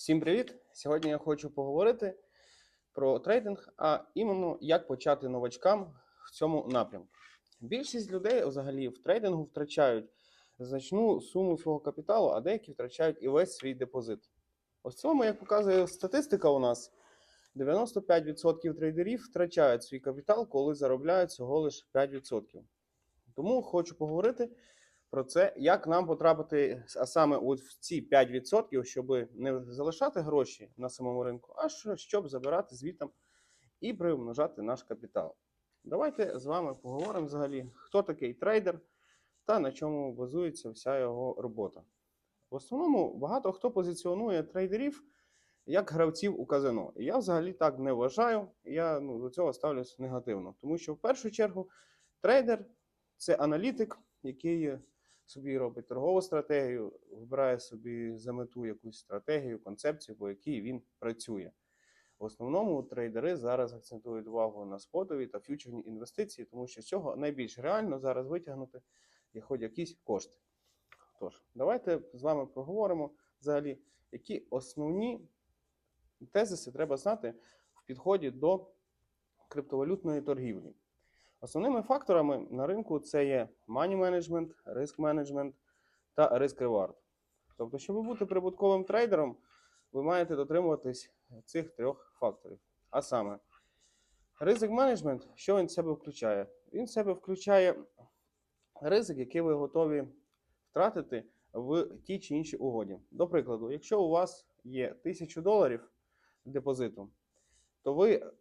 Всім привіт! Сьогодні я хочу поговорити про трейдинг, а іменно як почати новачкам в цьому напрямку. Більшість людей взагалі в трейдингу втрачають значну суму свого капіталу, а деякі втрачають і весь свій депозит. Ось цьому, як показує статистика, у нас 95% трейдерів втрачають свій капітал, коли заробляють всього лише 5%. Тому хочу поговорити про це, як нам потрапити, а саме от в ці 5%, щоб не залишати гроші на самому ринку, а що- щоб забирати звітом і примножати наш капітал. Давайте з вами поговоримо взагалі, хто такий трейдер та на чому базується вся його робота. В основному багато хто позиціонує трейдерів як гравців у казино. І я взагалі так не вважаю. Я ну, до цього ставлюсь негативно, тому що в першу чергу трейдер це аналітик, який собі робить торгову стратегію, вибирає собі за мету якусь стратегію, концепцію, по якій він працює. В основному трейдери зараз акцентують увагу на спотові та фьючерні інвестиції, тому що з цього найбільш реально зараз витягнути є хоч якісь кошти. Тож, давайте з вами проговоримо взагалі, які основні тезиси треба знати в підході до криптовалютної торгівлі. Основними факторами на ринку це є money management, риск менеджмент та риск reward. Тобто, щоб бути прибутковим трейдером, ви маєте дотримуватись цих трьох факторів. А саме, ризик менеджмент, що він в себе включає? Він в себе включає ризик, який ви готові втратити в тій чи іншій угоді. До прикладу, якщо у вас є 1000 доларів депозиту, то ви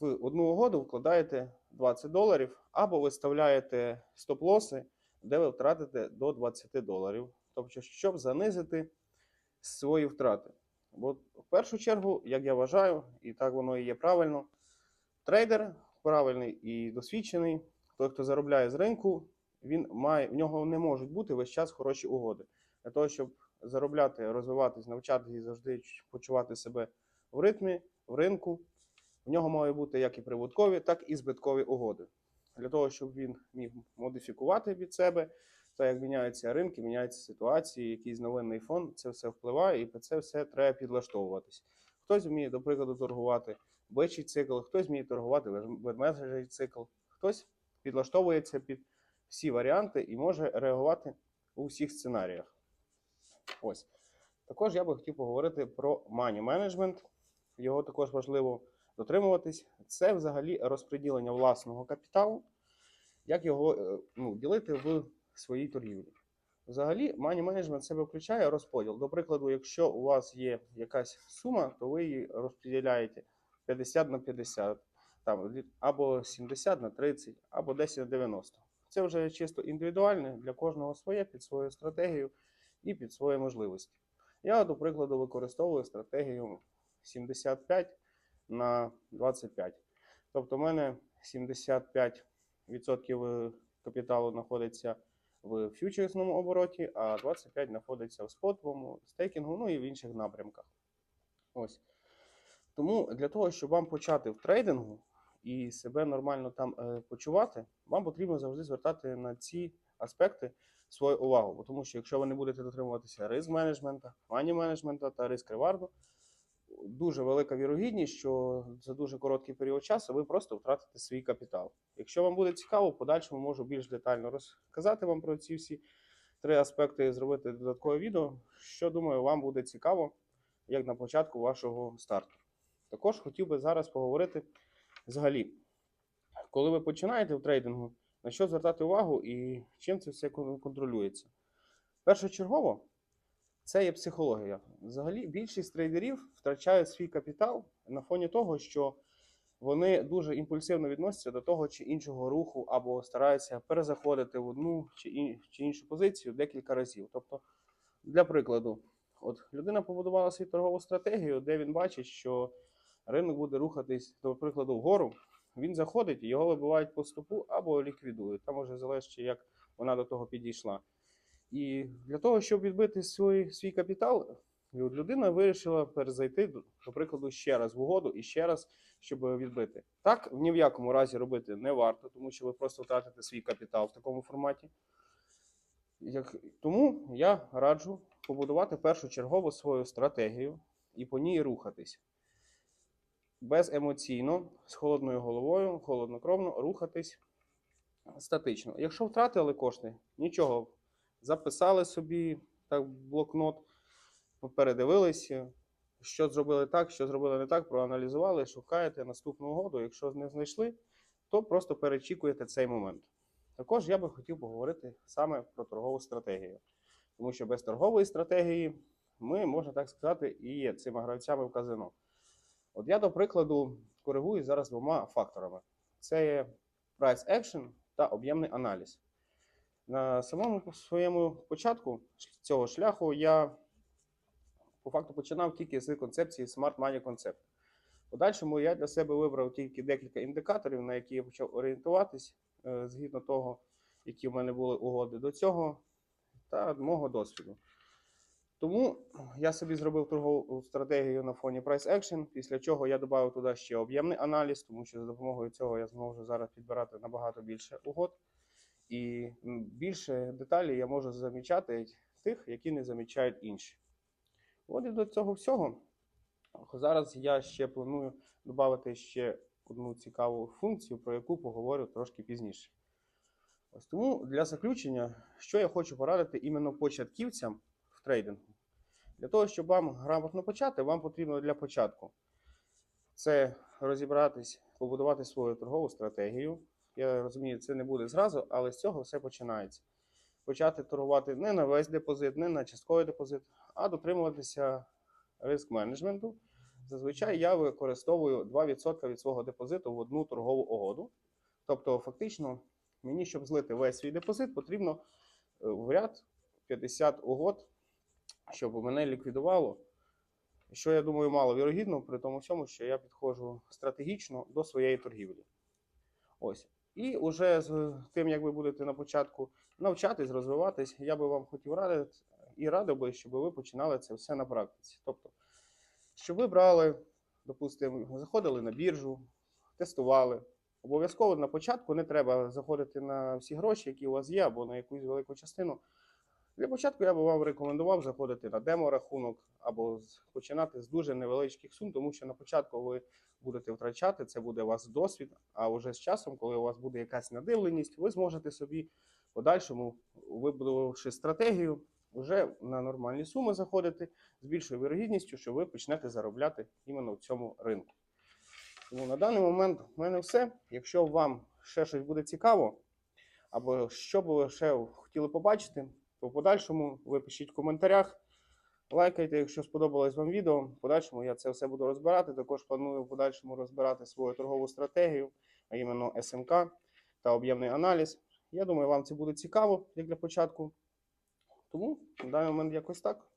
в одну угоду вкладаєте 20 доларів, або виставляєте стоп-лоси, де ви втратите до 20 доларів. Тобто, щоб занизити свої втрати. Бо в першу чергу, як я вважаю, і так воно і є правильно, трейдер правильний і досвідчений, той, хто заробляє з ринку, він має, в нього не можуть бути весь час хороші угоди. Для того, щоб заробляти, розвиватись, навчатися і завжди почувати себе в ритмі, в ринку, в нього мають бути як і прибуткові, так і збиткові угоди. Для того, щоб він міг модифікувати від себе, та як міняються ринки, міняються ситуації, якийсь новинний фон, це все впливає, і під це все треба підлаштовуватись. Хтось вміє, до прикладу, торгувати бичий цикл, хтось вміє торгувати ведмежий цикл, хтось підлаштовується під всі варіанти і може реагувати у всіх сценаріях. Ось. Також я би хотів поговорити про management. Його також важливо дотримуватись. Це взагалі розподілення власного капіталу, як його е, ну, ділити в своїй торгівлі. Взагалі, money management себе включає розподіл. До прикладу, якщо у вас є якась сума, то ви її розподіляєте 50 на 50, там, або 70 на 30, або 10 на 90. Це вже чисто індивідуальне для кожного своє під свою стратегію і під свої можливості. Я, до прикладу, використовую стратегію 75 на 25. Тобто, в мене 75% капіталу знаходиться в фьючерсному обороті, а 25% знаходиться в спотовому, стейкінгу, ну і в інших напрямках. Ось. Тому для того, щоб вам почати в трейдингу і себе нормально там е, почувати, вам потрібно завжди звертати на ці аспекти свою увагу. Тому що якщо ви не будете дотримуватися риск менеджмента, мані менеджмента та риск реварду, дуже велика вірогідність, що за дуже короткий період часу ви просто втратите свій капітал. Якщо вам буде цікаво, в подальшому можу більш детально розказати вам про ці всі три аспекти і зробити додаткове відео, що думаю, вам буде цікаво, як на початку вашого старту. Також хотів би зараз поговорити взагалі, коли ви починаєте в трейдингу, на що звертати увагу і чим це все контролюється. Першочергово, це є психологія. Взагалі, більшість трейдерів втрачають свій капітал на фоні того, що вони дуже імпульсивно відносяться до того чи іншого руху, або стараються перезаходити в одну чи, ін- чи іншу позицію декілька разів. Тобто, для прикладу, от людина побудувала свою торгову стратегію, де він бачить, що ринок буде рухатись, до прикладу, вгору. Він заходить, його вибивають по стопу або ліквідують. Там може залежить, як вона до того підійшла. І для того, щоб відбити свій, свій капітал, людина вирішила перезайти, прикладу, ще раз в угоду і ще раз, щоб відбити. Так ні в якому разі робити не варто, тому що ви просто втратите свій капітал в такому форматі. Як, тому я раджу побудувати першочергово свою стратегію і по ній рухатись. Беземоційно, з холодною головою, холоднокровно рухатись статично. Якщо втратили кошти, нічого. Записали собі так блокнот, передивилися, що зробили так, що зробили не так, проаналізували, шукаєте наступну угоду. Якщо не знайшли, то просто перечікуєте цей момент. Також я би хотів поговорити саме про торгову стратегію. Тому що без торгової стратегії ми, можна так сказати, і є цими гравцями в казино. От я, до прикладу, коригую зараз двома факторами: це є price action та об'ємний аналіз. На самому своєму початку цього шляху я по факту починав тільки з концепції Smart Money Concept. Подальшому я для себе вибрав тільки декілька індикаторів, на які я почав орієнтуватись е, згідно того, які в мене були угоди до цього, та мого досвіду. Тому я собі зробив торгову стратегію на фоні Price Action, після чого я додав туди ще об'ємний аналіз, тому що за допомогою цього я зможу зараз підбирати набагато більше угод. І більше деталей я можу замічати тих, які не замічають інші. От і до цього всього. Зараз я ще планую додати ще одну цікаву функцію, про яку поговорю трошки пізніше. Ось тому для заключення, що я хочу порадити іменно початківцям в трейдингу. Для того, щоб вам грамотно почати, вам потрібно для початку це розібратись, побудувати свою торгову стратегію. Я розумію, це не буде зразу, але з цього все починається. Почати торгувати не на весь депозит, не на частковий депозит, а дотримуватися риск менеджменту. Зазвичай я використовую 2% від свого депозиту в одну торгову угоду. Тобто, фактично, мені, щоб злити весь свій депозит, потрібно е, в ряд 50 угод, щоб мене ліквідувало. Що я думаю, мало вірогідно, при тому всьому, що я підходжу стратегічно до своєї торгівлі. Ось. І вже з тим, як ви будете на початку навчатись, розвиватись, я би вам хотів радити і радив би, щоб ви починали це все на практиці. Тобто, щоб ви брали, допустимо, заходили на біржу, тестували. Обов'язково на початку не треба заходити на всі гроші, які у вас є, або на якусь велику частину. Для початку я би вам рекомендував заходити на демо-рахунок або починати з дуже невеличких сум, тому що на початку ви будете втрачати, це буде у вас досвід. А вже з часом, коли у вас буде якась надивленість, ви зможете собі подальшому, вибудувавши стратегію, вже на нормальні суми заходити з більшою вірогідністю, що ви почнете заробляти іменно в цьому ринку. Тому на даний момент в мене все. Якщо вам ще щось буде цікаво, або що б ви ще хотіли побачити, в подальшому ви пишіть в коментарях. Лайкайте, якщо сподобалось вам відео. В подальшому я це все буду розбирати. Також планую в подальшому розбирати свою торгову стратегію, а іменно СМК та об'ємний аналіз. Я думаю, вам це буде цікаво, як для початку. Тому на даний момент якось так.